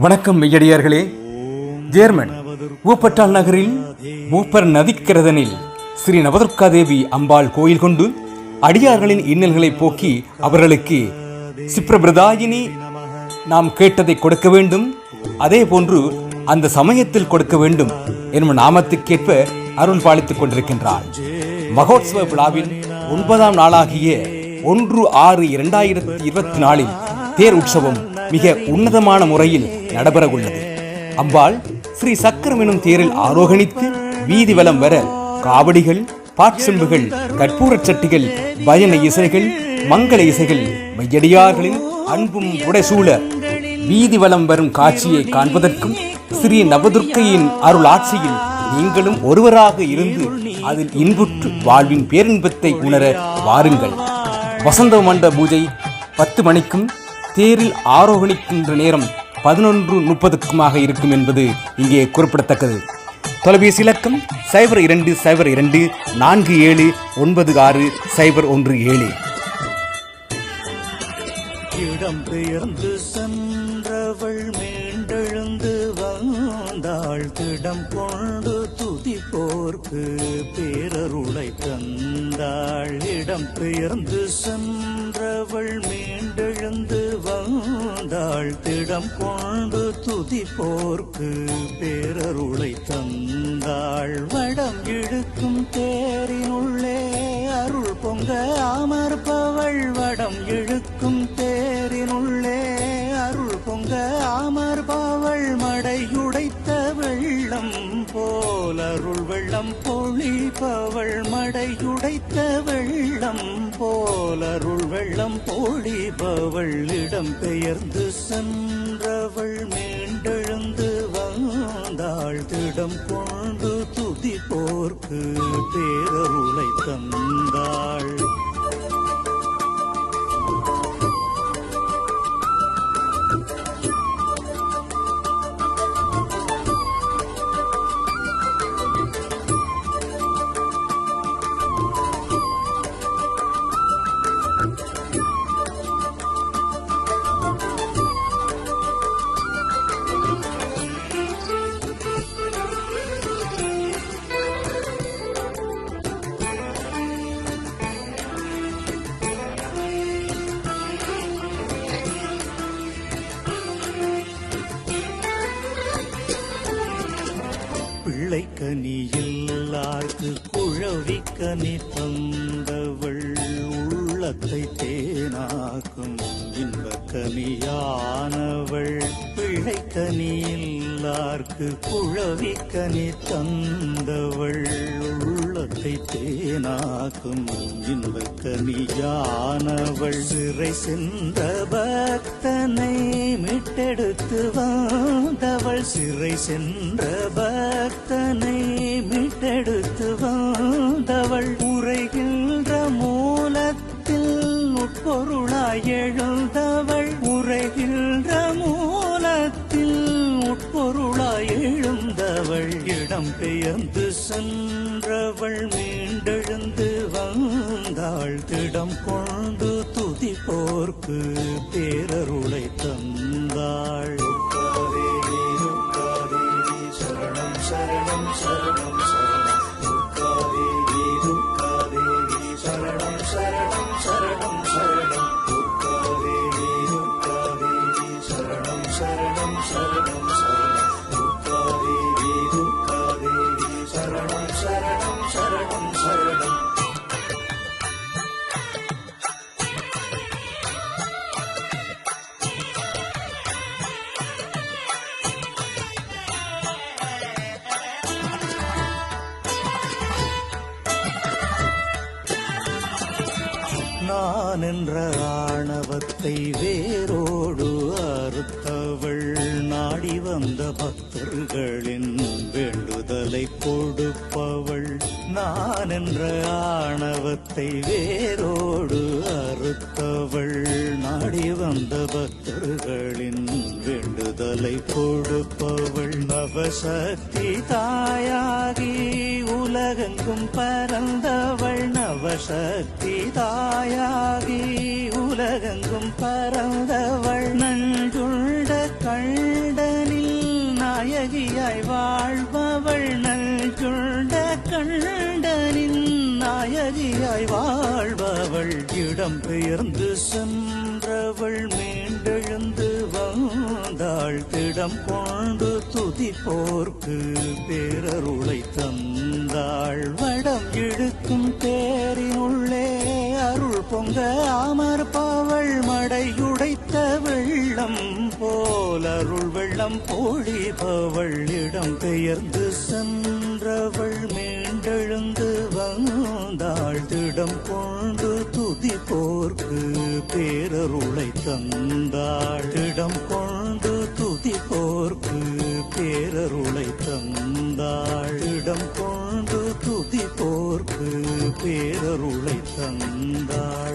வணக்கம் மெய்யடியார்களே ஜேர்மன் ஊப்பட்டால் நகரில் மூப்பர் நதிக்கிரதனில் ஸ்ரீ நவதுர்கா தேவி அம்பாள் கோயில் கொண்டு அடியார்களின் இன்னல்களை போக்கி அவர்களுக்கு சிப்ரபிரதாயினி நாம் கேட்டதை கொடுக்க வேண்டும். அதே போன்று அந்த சமயத்தில் கொடுக்க வேண்டும் என்னும் நாமத்துக்கேற்ப அருள் பாலித்துக் கொண்டிருக்கின்றார் மகோத்சவ விழாவில் ஒன்பதாம் நாளாகிய ஒன்று ஆறு இரண்டாயிரத்தி இருபத்தி நாலில் தேர் உற்சவம் மிக உன்னதமான முறையில் நடைபெற உள்ளது அம்பாள் ஸ்ரீ சக்கரம் எனும் தேரில் ஆரோகணித்து வீதி வலம் வர காவடிகள் பாட்செம்புகள் கற்பூரச் சட்டிகள் பயண இசைகள் மங்கள இசைகள் மையடியார்களின் அன்பும் உடைசூழ வீதி வலம் வரும் காட்சியை காண்பதற்கும் ஸ்ரீ நவதுர்க்கையின் அருள் ஆட்சியில் நீங்களும் ஒருவராக இருந்து அதில் இன்புற்று வாழ்வின் பேரின்பத்தை உணர வாருங்கள். வசந்த மண்ட பூஜை பத்து மணிக்கும் தேரில் ஆரோகணிக்கின்ற நேரம் பதினொன்று முப்பதுக்குமாக இருக்கும் என்பது இங்கே குறிப்பிடத்தக்கது. தொலைபேசி இலக்கம் சைபர் இரண்டு சைபர் இரண்டு நான்கு ஏழு ஒன்பது ஆறு சைபர் ஒன்று ஏழு. இடம்பெயர்ந்து சென்றவள் மீண்டெழுந்து வந்தாள். திடம் கொண்டு துதிப்போர்க்கு பேரருளை தந்தாள். இடம்பெயர்ந்து சென்றவள் எழுந்து வந்தாள் திடம் கொண்டு துதி போர்க்கு பேரருளை தந்தாள். வடம் இழுக்கும் தேரினுள்ளே அருள் பொங்க அமர்பவள் வடம் இழு பொழிபவள் வெள்ளம் போல் அருள் வெள்ளம் பொழிபவள் இடம் பெயர்ந்து சென்றவள் மீண்டெழுந்து வந்தாள் திடம் கொண்டு துதி போர்க்கு பேரருளை தந்தாள். பிள்ளைக்க பிள்ளைக்கனி எல்லார்க்கு நீ தந்தவள். உள்ளத்தை தேனாக்கும் இன்பக்கனியானவள். பிள்ளைக்கனி எல்லார்க்கு குழவிக்கனி தந்தவள்? உள்ளத்தை தேனாக்கும் இன்பக்கனியானவள் சிறை சென்ற பக்தனை மீட்டெடுத்து வந்தவள். சிறை சென்ற பக்தனை மீட்டெடுத்து வந்தவள். உரைகின்ற மூலத்தில் உட்பொருளாய் எழுந்தவள் எழுந்தவள் சென்றவள் மே நான் என்ற ஆணவத்தை வேரோடு அறுத்தவள் நாடி வந்த பக்தர்களின் வேண்டுதலை கொடுப்பவள். நான் என்ற ஆணவத்தை வேரோடு வந்த பக்தர்களின் வேண்டுதலை கொடுப்பவள் நவசக்தி தாயாகி உலகெங்கும் பரந்தவள் நவசக்தி தாயாகி உலகெங்கும் பரந்தவள் நஞ்சுண்ட கண்டனில் நாயகியாய் வாழ்பவள் நல்குண்ட கண்டனின் நாயகியாய் வாழ்பவள் இடம் பெயர்ந்து சென்ற சென்றவள் மீண்டெழுந்து வந்தாள் திடம் கொண்டு துதிப்போர்க்கு பேரருளை தந்தாள். வடம் இழுக்கும் தேரினுள்ளே அருள் பொங்க அமர்பவள் மடையுடைத்த வெள்ளம் போல் அருள் வெள்ளம் பொழிபவள் இடம் பெயர்ந்து சென்றவள் மேல் பேரருளை தந்தாள். திடம் கொண்டு துதிப்போர்க்கு பேரருளை தந்தாள். இடம் கொண்டு துதிப்போர்க்கு பேரருளை தந்தாள்.